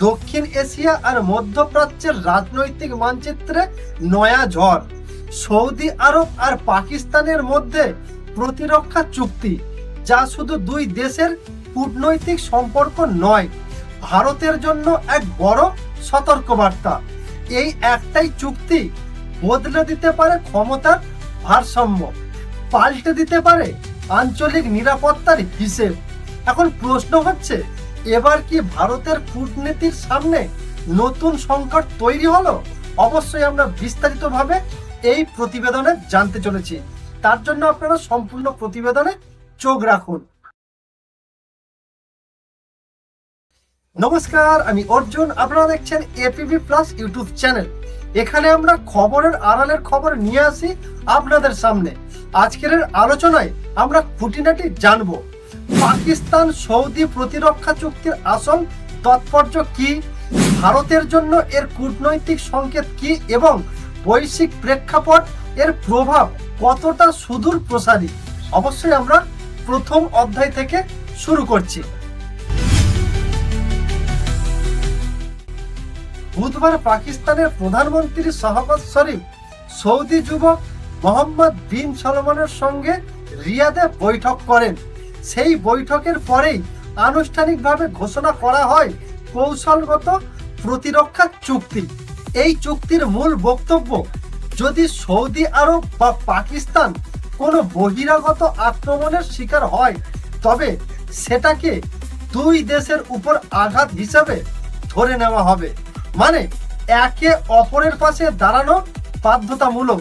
দক্ষিণ এশিয়া আর মধ্যপ্রাচ্যের রাজনৈতিক মানচিত্রে নয়া ঝড়। সৌদি আরব আর পাকিস্তানের মধ্যে প্রতিরক্ষা চুক্তি, যা শুধু দুই দেশের কূটনৈতিক সম্পর্ক নয়, ভারতের জন্য এক বড় সতর্কবার্তা। এই একটাই চুক্তি বদলে দিতে পারে ক্ষমতার ভারসাম্য, পাল্টে দিতে পারে আঞ্চলিক নিরাপত্তার হিসেব। এখন প্রশ্ন হচ্ছে এবার কি ভারতের কূটনীতির সামনে নতুন সংকট তৈরি হলো? অবশ্যই আমরা বিস্তারিতভাবে এই প্রতিবেদনে জানতে চলেছি। তার জন্য আপনারা সম্পূর্ণ প্রতিবেদনে চোখ রাখুন। নমস্কার, আমি অর্জুন। আপনারা দেখছেন এপিবি প্লাস ইউটিউব চ্যানেল। এখানে আমরা খবরের আড়ালের খবর নিয়ে আসি আপনাদের সামনে। আজকের আলোচনায় আমরা খুঁটিনাটি জানব। পাকিস্তান সৌদি প্রতিরক্ষা চুক্তির আসল তাৎপর্য কি? ভারতের জন্য এর কূটনৈতিক সংকেত কি? এবং বৈশ্বিক প্রেক্ষাপট এর প্রভাব কতটা সুদূর প্রসারী? অবশ্যই আমরা প্রথম অধ্যায় থেকে শুরু করছি। বুধবার পাকিস্তানের প্রধানমন্ত্রী শাহবাজ শরীফ সৌদি যুবক মোহাম্মদ বিন সলমানের সঙ্গে রিয়াদে বৈঠক করেন। সেই বৈঠকের পরেই আনুষ্ঠানিকভাবে ঘোষণা করা হয় কৌশলগত প্রতিরক্ষা চুক্তি। এই চুক্তির মূল বক্তব্য, যদি সৌদি আরব বা পাকিস্তান কোনো বহিরাগত আক্রমণের শিকার হয়, তবে সেটাকে দুই দেশের উপর আঘাত হিসাবে ধরে নেওয়া হবে। মানে একে অপরের পাশে দাঁড়ানো বাধ্যতামূলক।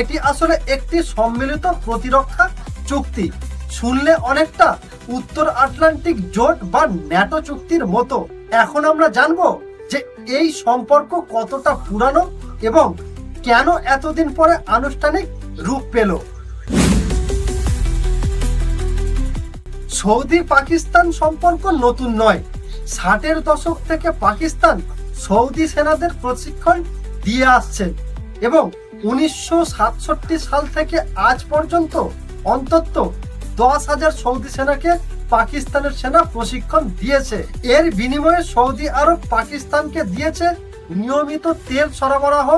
এটি আসলে একটি সম্মিলিত প্রতিরক্ষা চুক্তি। শুনলে অনেকটা উত্তর আটলান্টিক জোট বা ন্যাটো চুক্তির মতো। এখন আমরা জানব যে এই সম্পর্ক কতটা পুরানো এবং কেন এতদিন পরে আনুষ্ঠানিক রূপ পেল। সৌদি পাকিস্তান সম্পর্ক নতুন নয়। ষাটের দশক থেকে পাকিস্তান সৌদি সেনাদের প্রশিক্ষণ দিয়ে আসছে এবং উনিশশো সাতষট্টি সাল থেকে আজ পর্যন্ত অন্তত দশ হাজার সৌদি সেনাকে পাকিস্তানের সেনা প্রশিক্ষণ দিয়েছে। এর বিনিময়ে সৌদি আরব পাকিস্তানকে দিয়েছে নিয়মিত তেল সরবরাহ,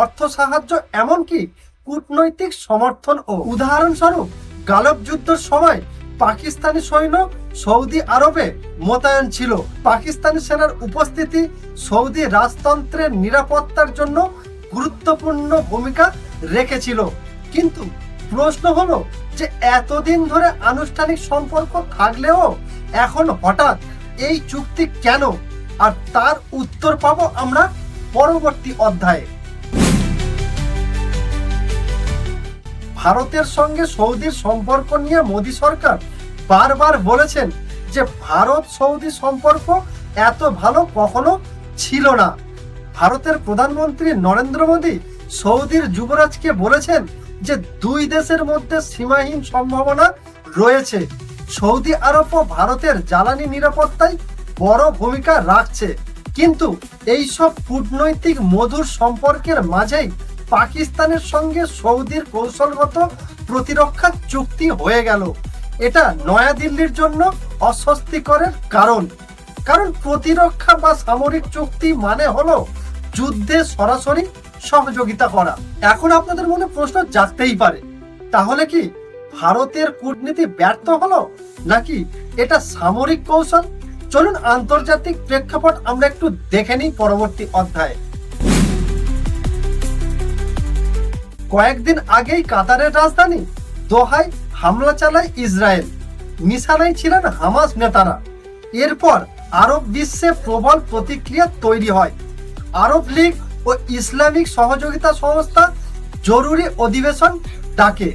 অর্থ সাহায্য, এমনকি কূটনৈতিক সমর্থন ও। উদাহরণস্বরূপ, গালব যুদ্ধের সময় পাকিস্তানি সৈন্য সৌদি আরবে মোতায়েন ছিল। পাকিস্তানি সেনার উপস্থিতি সৌদি রাজতন্ত্রের নিরাপত্তার জন্য গুরুত্বপূর্ণ ভূমিকা রেখেছিল। কিন্তু প্রশ্ন হলো যে এতদিন ধরে আনুষ্ঠানিক সম্পর্ক থাকলেও এখন হঠাৎ এই চুক্তি কেন? আর তার উত্তর পাবো আমরা পরবর্তী অধ্যায়ে। ভারতের সঙ্গে সৌদির সম্পর্ক নিয়ে মোদী সরকার বারবার বলেছেন যে ভারত সৌদি সম্পর্ক এত ভালো কখনো ছিল না। ভারতের প্রধানমন্ত্রী নরেন্দ্র মোদী সৌদির যুবরাজকে বলেছেন যে দুই দেশের মধ্যে সীমাহীন সম্ভাবনা রয়েছে। সৌদি আরব ও ভারতের জ্বালানি নিরাপত্তায় বড় ভূমিকা রাখছে। কিন্তু এই সব কূটনৈতিক মধুর সম্পর্কের মাঝেই পাকিস্তানের সঙ্গে সৌদির কৌশলগত প্রতিরক্ষা চুক্তি হয়ে গেল। এটা নয়াদিল্লির জন্য অস্বস্তিকরের কারণ। কারণ প্রতিরক্ষা বা সামরিক চুক্তি মানে হলো যুদ্ধে সরাসরি সহযোগিতা করা। এখন আপনাদের মনে প্রশ্ন জাগতেই পারে, তাহলে কি ভারতের কূটনীতি ব্যর্থ হলো, নাকি এটা সামরিক কৌশল? চলুন আন্তর্জাতিক প্রেক্ষাপট আমরা একটু দেখে নিই পরবর্তী অধ্যায়ে। কয়েকদিন আগেই কাতারের রাজধানী দোহায় হামলা চালায় ইসরায়েল। নিশানায় ছিলেন হামাস নেতারা। এরপর আরব বিশ্বে প্রবল প্রতিক্রিয়া তৈরি হয়। আরব লীগ ও ইসলামিক সহযোগিতা সংস্থা জরুরি অধিবেশন ডাকে।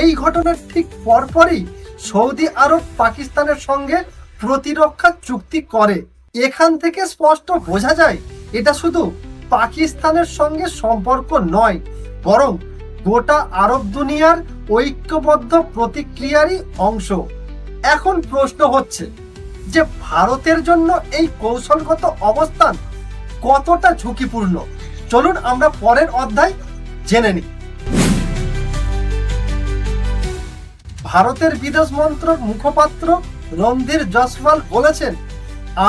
এই ঘটনার ঠিক পরপরই সৌদি আরব পাকিস্তানের সঙ্গে প্রতিরক্ষা চুক্তি করে। এখান থেকে স্পষ্ট বোঝা যায়, এটা শুধু পাকিস্তানের সঙ্গে সম্পর্ক নয়, বরং গোটা আরব দুনিয়ার ঐক্যবদ্ধ প্রতিক্রিয়ারই অংশ। এখন প্রশ্ন হচ্ছে যে ভারতের জন্য এই কৌশলগত অবস্থান কতটা ঝুঁকিপূর্ণ? চলুন আমরা পরের অধ্যায় জেনে নিই। ভারতের বিদেশ মন্ত্রক মুখপাত্র রণধীর জসওয়াল বলেছেন,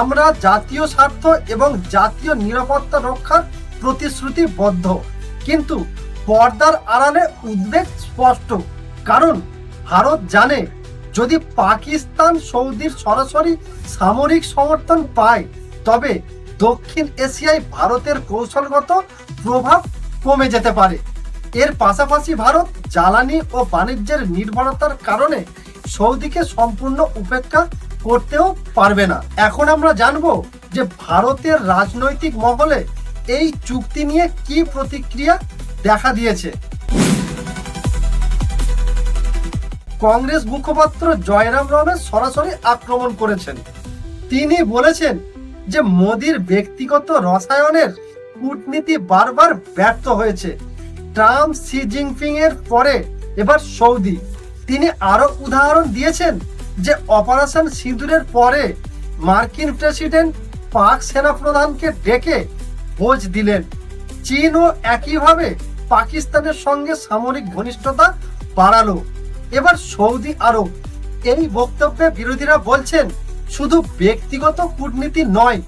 আমরা জাতীয় স্বার্থ এবং জাতীয় নিরাপত্তা রক্ষার প্রতিশ্রুতিবদ্ধ, কিন্তু পর্দার আড়ালে উদ্বেগ স্পষ্ট। কারণ ভারত জানে, যদি পাকিস্তান সৌদির সরাসরি সামরিক সমর্থন পায়, তবে দক্ষিণ এশিয়ায় ভারতের কৌশলগত প্রভাব কমে যেতে পারে। এর পাশাপাশি ভারত জ্বালানি ও বাণিজ্যের নির্ভরতার কারণে সৌদিকে সম্পূর্ণ উপেক্ষা করতেও পারবে না। এখন আমরা জানব যে ভারতের রাজনৈতিক মহলে এই চুক্তি নিয়ে কি প্রতিক্রিয়া দেখা দিয়েছে। কংগ্রেস মুখপাত্র জয়রাম রমেশ সরাসরি আক্রমণ করেছেন। তিনি বলেছেন যে মোদির ব্যক্তিগত রসায়নের কূটনীতি বারবার ব্যর্থ হয়েছে। ট্রাম্প সি জিনপিং এর পরে এবার সৌদি। তিনি আরও উদাহরণ দিয়েছেন যে অপারেশন সিঁদুরের পরে মার্কিন প্রেসিডেন্ট পাক সেনাপ্রধানকে ডেকে ভোজ দিলেন। চীনও একইভাবে পাকিস্তানের সঙ্গে সামরিক ঘনিষ্ঠতা বাড়ালো। এবার সৌদি আরব এই বক্তব্যে বিরোধীরা বলছেন শুধু ব্যক্তিগত কূটনীতি নয়,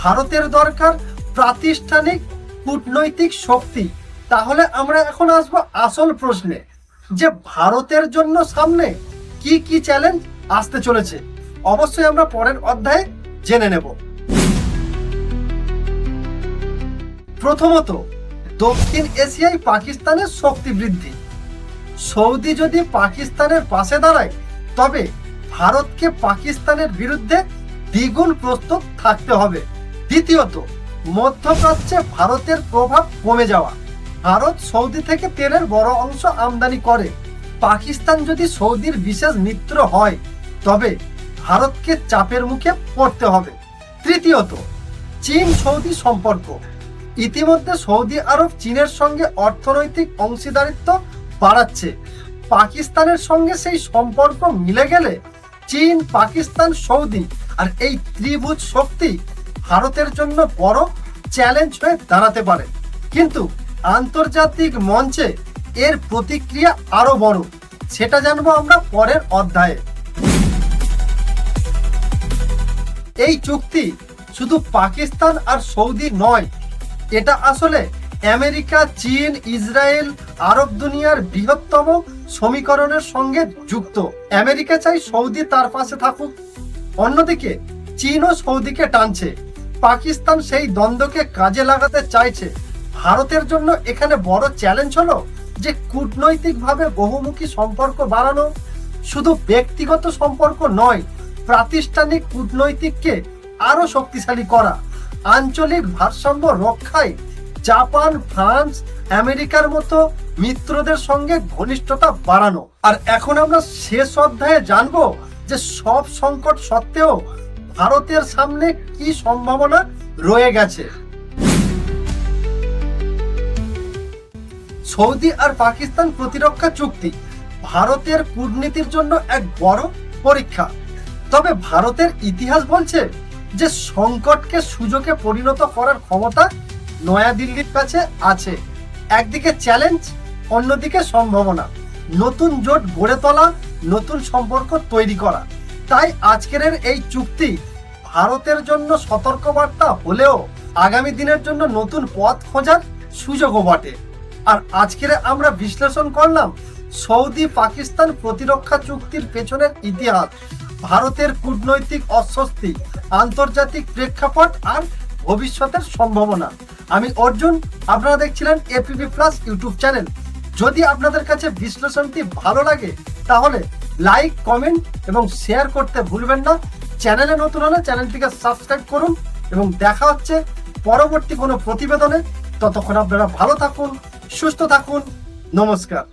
ভারতের দরকার প্রাতিষ্ঠানিক কূটনৈতিক শক্তি। তাহলে আমরা এখন আসব আসল প্রশ্নে, যে ভারতের জন্য সামনে কি কি চ্যালেঞ্জ আসতে চলেছে। অবশ্যই আমরা পরের অধ্যায়ে জেনে নেব। প্রথমত, দক্ষিণ এশিয়ায় পাকিস্তানের শক্তি বৃদ্ধি। সৌদি যদি পাকিস্তানের পাশে দাঁড়ায়, তবে ভারতকে পাকিস্তানের বিরুদ্ধে দ্বিগুণ প্রস্তুত থাকতে হবে। দ্বিতীয়ত, মধ্যপ্রাচ্যে ভারতের প্রভাব কমে যাওয়া। ভারত সৌদি থেকে তেলের বড় অংশ আমদানি করে। পাকিস্তান যদি সৌদির বিশেষ মিত্র হয়, তবে ভারতকে চাপের মুখে পড়তে হবে। তৃতীয়ত, চীন সৌদি সম্পর্ক। ইতিমধ্যে সৌদি আরব চীনের সঙ্গে অর্থনৈতিক অংশীদারিত্ব বাড়াচ্ছে। পাকিস্তানের সঙ্গে সেই সম্পর্ক মিলে গেলে চীন, পাকিস্তান সৌদি। আর এই ত্রিভুজ শক্তি ভারতের জন্য বড় চ্যালেঞ্জ হয়ে দাঁড়াতে পারে। কিন্তু আন্তর্জাতিক মঞ্চে এর প্রতিক্রিয়া আরও বড়। সেটা জানব আমরা পরের অধ্যায়ে। এই চুক্তি শুধু পাকিস্তান আর সৌদি নয়, এটা আসলে আমেরিকা, চীন, ইসরায়েল, আরব দুনিয়ার বৃহত্তম সমীকরণের সঙ্গে যুক্ত। আমেরিকা চাই সৌদি তার পাশে থাকুক। অন্যদিকে, চীনও সৌদিকে টানছে। পাকিস্তান সেই দ্বন্দ্বকে কাজে লাগাতে চাইছে। ভারতের জন্য এখানে বড় চ্যালেঞ্জ হলো যে কূটনৈতিকভাবে বহুমুখী সম্পর্ক বাড়ানো। শুধু ব্যক্তিগত সম্পর্ক নয়, প্রাতিষ্ঠানিক কূটনৈতিককে আরও শক্তিশালী করা। আঞ্চলিক ভারসাম্য রক্ষায় জাপান, ফ্রান্স, আমেরিকার মতো মিত্রদের সঙ্গে ঘনিষ্ঠতা বাড়ানো। আর এখন আমরা শেষ অধ্যায়ে জানব যে সব সংকট সত্ত্বেও ভারতের সামনে কি সম্ভাবনা রয়ে গেছে। সৌদি আর পাকিস্তান প্রতিরক্ষা চুক্তি ভারতের কূটনীতির জন্য এক বড় পরীক্ষা। তবে ভারতের ইতিহাস বলছে যে সংকটকে সুযোগে পরিণত করার ক্ষমতা নয়াদিল্লির কাছে আছে। একদিকে চ্যালেঞ্জ, অন্যদিকে সম্ভাবনা। নতুন জোট গড়ে তোলা, নতুন সম্পর্ক তৈরি করা। তাই আজকের এই চুক্তি ভারতের জন্য সতর্কবার্তা হলেও আগামী দিনের জন্য নতুন পথ খোঁজার সুযোগও বটে। আর আজকের আমরা বিশ্লেষণ করলাম সৌদি পাকিস্তান প্রতিরক্ষা চুক্তির পেছনের ইতিহাস, ভারতের কূটনৈতিক অস্বস্তি, আন্তর্জাতিক প্রেক্ষাপট আর ভবিষ্যতের সম্ভাবনা। আমি অর্জুন, আপনারা দেখছিলেন এপিপি প্লাস ইউটিউব চ্যানেল যদি আপনাদের কাছে বিশ্লেষণটি ভালো লাগে, তাহলে লাইক কমেন্ট এবং শেয়ার করতে ভুলবেন না। চ্যানেলে নতুন হলে চ্যানেলটিকে সাবস্ক্রাইব করুন এবং দেখা হচ্ছে পরবর্তী কোনো প্রতিবেদনে। ততক্ষণ আপনারা ভালো থাকুন, সুস্থ থাকুন। নমস্কার।